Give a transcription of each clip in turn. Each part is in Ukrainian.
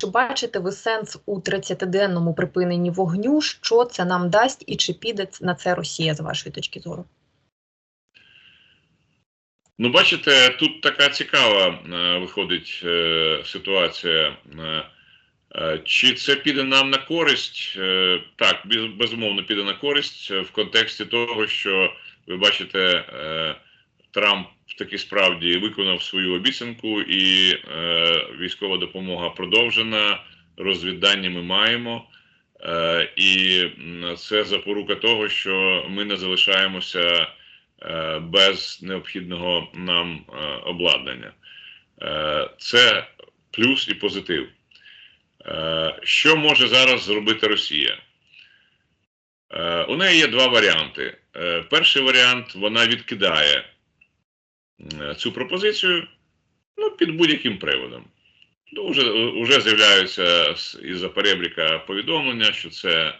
Чи бачите ви сенс у 30-денному припиненні вогню? Що це нам дасть, і чи піде на це Росія з вашої точки зору? Ну, бачите, тут така цікава е, виходить е, ситуація. Е, чи це піде нам на користь? Так, без, безумовно, піде на користь в контексті того, що ви бачите, Трамп таки справді виконав свою обіцянку, і е, військова допомога продовжена. Розвіддання ми маємо. Е, і це запорука того, що ми не залишаємося е, без необхідного нам е, обладнання. Е, Це плюс і позитив. Е, Що може зараз зробити Росія? Е, У неї є два варіанти. Е, Перший варіант вона відкидає цю пропозицію ну, під будь-яким приводом. Ну, вже, вже з'являються із-за перебріка повідомлення, що це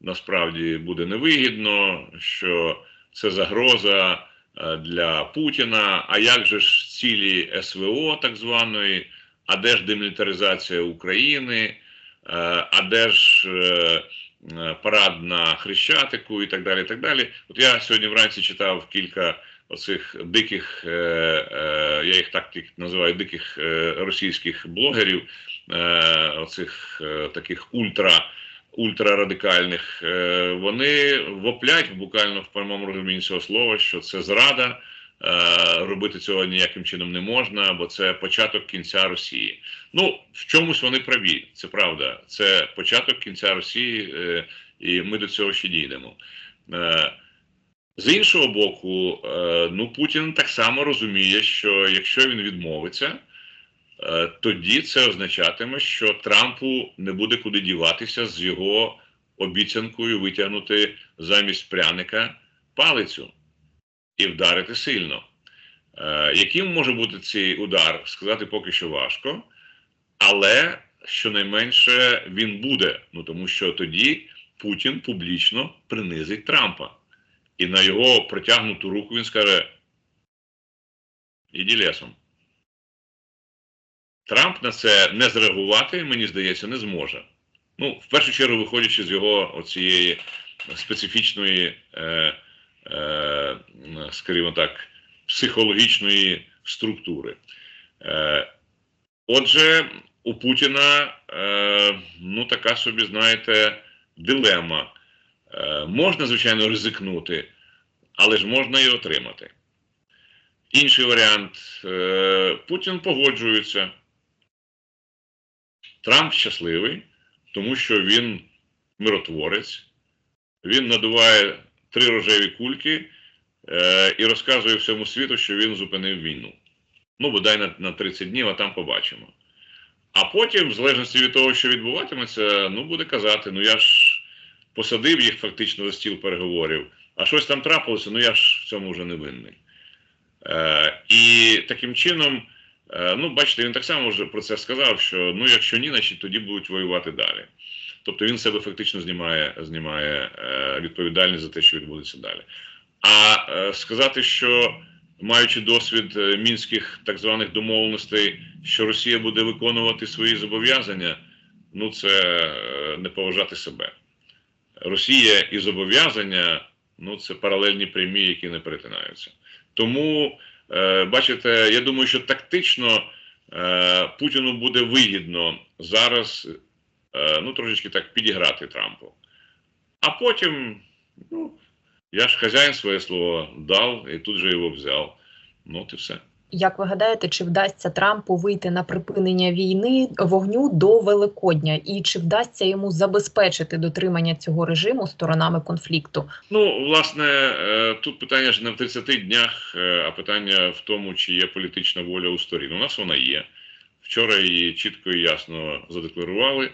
насправді буде невигідно, що це загроза е, для Путіна. А як же ж цілі СВО, так званої, а де ж демілітаризація України, е, а де ж е, е, парад на Хрещатику і так далі. і так далі. От я сьогодні вранці читав кілька оцих диких, е, е, я їх так називаю диких е, російських блогерів, оцих таких ультра. Ультрарадикальних, вони воплять буквально в прямому розумінні цього слова, що це зрада, робити цього ніяким чином не можна, бо це початок кінця Росії. Ну, в чомусь вони праві, це правда. Це початок кінця Росії, і ми до цього ще дійдемо. З іншого боку, е, ну Путін так само розуміє, що якщо він відмовиться, е, тоді це означатиме, що Трампу не буде куди діватися з його обіцянкою витягнути замість пряника палицю і вдарити сильно. Е, Яким може бути цей удар, сказати поки що важко, але щонайменше він буде, ну тому що тоді Путін публічно принизить Трампа. І на його протягнуту руку він скаже: іди лесом. Трамп на це не зреагувати, мені здається, не зможе. Ну, в першу чергу, виходячи з його оцієї специфічної, е, е, скажімо так, психологічної структури. Е, отже, у Путіна, е, ну, така собі, знаєте, дилема. Е, можна, звичайно, ризикнути, але ж можна і отримати. Інший варіант: е, Путін погоджується. Трамп щасливий, тому що він миротворець, він надуває три рожеві кульки е, і розказує всьому світу, що він зупинив війну. Ну, бодай на, на 30 днів, а там побачимо. А потім, в залежності від того, що відбуватиметься, ну, буде казати: ну я ж посадив їх фактично за стіл переговорів, а щось там трапилося, ну я ж в цьому вже не винний. Е, і таким чином, е, ну, бачите, він так само вже про це сказав, що ну, якщо ні, значить тоді будуть воювати далі. Тобто він себе фактично знімає, знімає е, відповідальність за те, що відбудеться далі. А е, сказати, що маючи досвід е, мінських так званих домовленостей, що Росія буде виконувати свої зобов'язання, ну це е, не поважати себе. Росія і зобов'язання ну це паралельні прямі, які не перетинаються. Тому, е, бачите, я думаю, що тактично е, Путіну буде вигідно зараз е, ну, трошечки так підіграти Трампу. А потім, ну, я ж хазяїн своє слово дав і тут же його взяв. Ну, от і все. Як ви гадаєте, чи вдасться Трампу вийти на припинення війни вогню до Великодня, і чи вдасться йому забезпечити дотримання цього режиму сторонами конфлікту? Ну, власне, е, тут питання ж не в 30 днях, е, а питання в тому, чи є політична воля у сторін. У нас вона є. Вчора її чітко і ясно задекларували.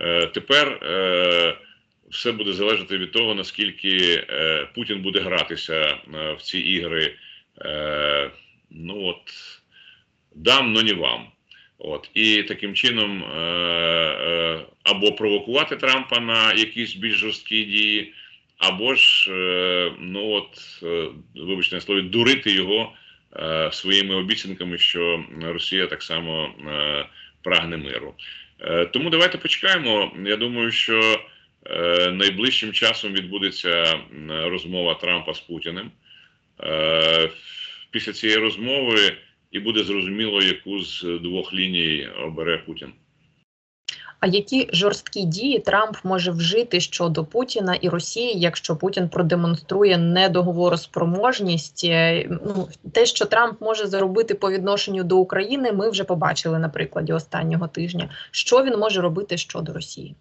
Е, Тепер все буде залежати від того, наскільки Путін буде гратися в ці ігри. Ну от дам, но не вам. От і таким чином е, е, або провокувати Трампа на якісь більш жорсткі дії, або ж е, ну от, вибачте на слові, дурити його своїми обіцянками, що Росія так само прагне миру. Тому давайте почекаємо. Я думаю, що найближчим часом відбудеться розмова Трампа з Путіним. Після цієї розмови і буде зрозуміло, яку з двох ліній обере Путін. А які жорсткі дії Трамп може вжити щодо Путіна і Росії, якщо Путін продемонструє недоговороспроможність? Е, Ну те, що Трамп може зробити по відношенню до України, ми вже побачили на прикладі останнього тижня. Що він може робити щодо Росії?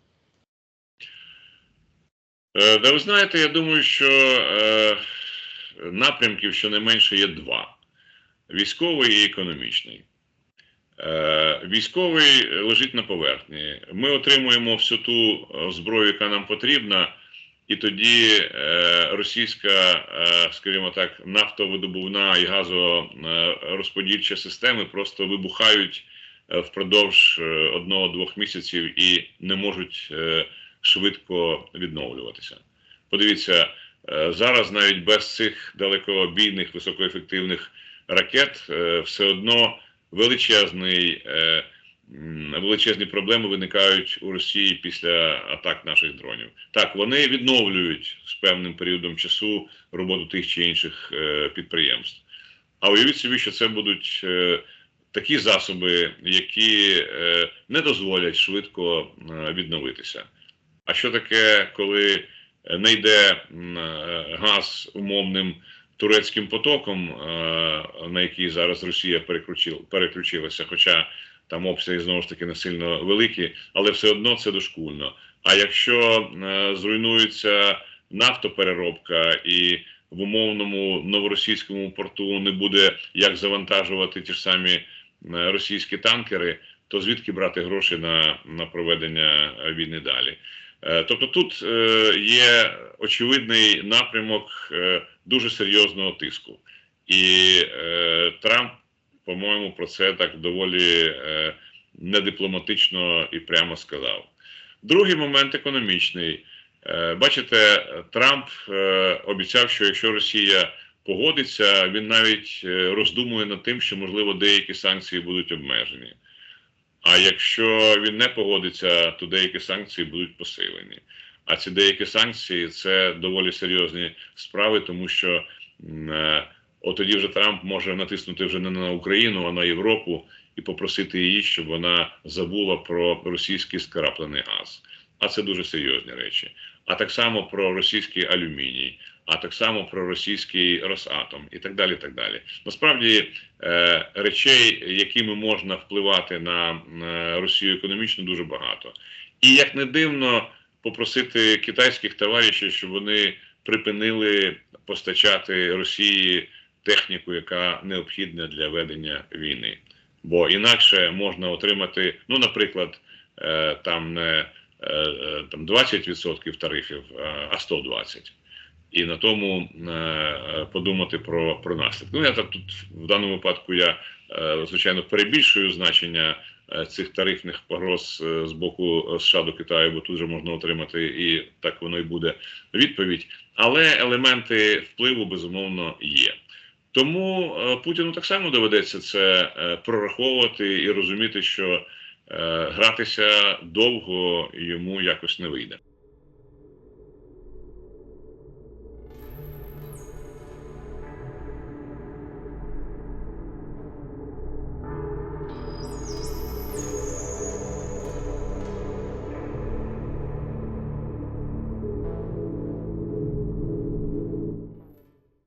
Е, Да ви знаєте, я думаю, що е, напрямків щонайменше є два: військовий і економічний. Е, Військовий лежить на поверхні. Ми отримуємо всю ту е, зброю, яка нам потрібна, і тоді е, російська, скажімо так, нафтовидобувна і газорозподільча системи просто вибухають впродовж одного-двох місяців і не можуть швидко відновлюватися. Подивіться, зараз навіть без цих далекобійних високоефективних ракет е, все одно величезний, е, величезні проблеми виникають у Росії після атак наших дронів. Так, вони відновлюють з певним періодом часу роботу тих чи інших е, підприємств. А уявіть собі, що це будуть е, такі засоби, які е, не дозволять швидко е, відновитися. А що таке, коли не йде е, газ умовним турецьким потоком, е, на який зараз Росія переключила, переключилася, хоча там обсяги знову ж таки не сильно великі, але все одно це дошкульно. А якщо е, зруйнується нафтопереробка і в умовному новоросійському порту не буде як завантажувати ті ж самі російські танкери, то звідки брати гроші на, на проведення війни далі? Е, Тобто тут е, є очевидний напрямок е, дуже серйозного тиску, і Трамп, по-моєму, про це так доволі недипломатично і прямо сказав. Другий момент економічний. Бачите, Трамп обіцяв, що якщо Росія погодиться, він навіть роздумує над тим, що можливо деякі санкції будуть обмежені. А якщо він не погодиться, то деякі санкції будуть посилені. А ці деякі санкції це доволі серйозні справи, тому що е, от тоді вже Трамп може натиснути вже не на Україну, а на Європу і попросити її, щоб вона забула про російський скраплений газ. А це дуже серйозні речі. А так само про російський алюміній, а так само про російський Росатом і так далі. так далі. Насправді е, речей, якими можна впливати на Росію економічно, дуже багато. І як не дивно, попросити китайських товаришів, щоб вони припинили постачати Росії техніку, яка необхідна для ведення війни. Бо інакше можна отримати, ну, наприклад, е, там не е, там 20% тарифів, а 120%. І на тому е, подумати про, про наслідки. Ну, я так тут в даному випадку я е, звичайно перебільшую значення е, цих тарифних погроз з боку США до Китаю, бо тут же можна отримати і так воно і буде відповідь. Але елементи впливу безумовно є. Тому Путіну так само доведеться це прораховувати і розуміти, що гратися довго йому якось не вийде.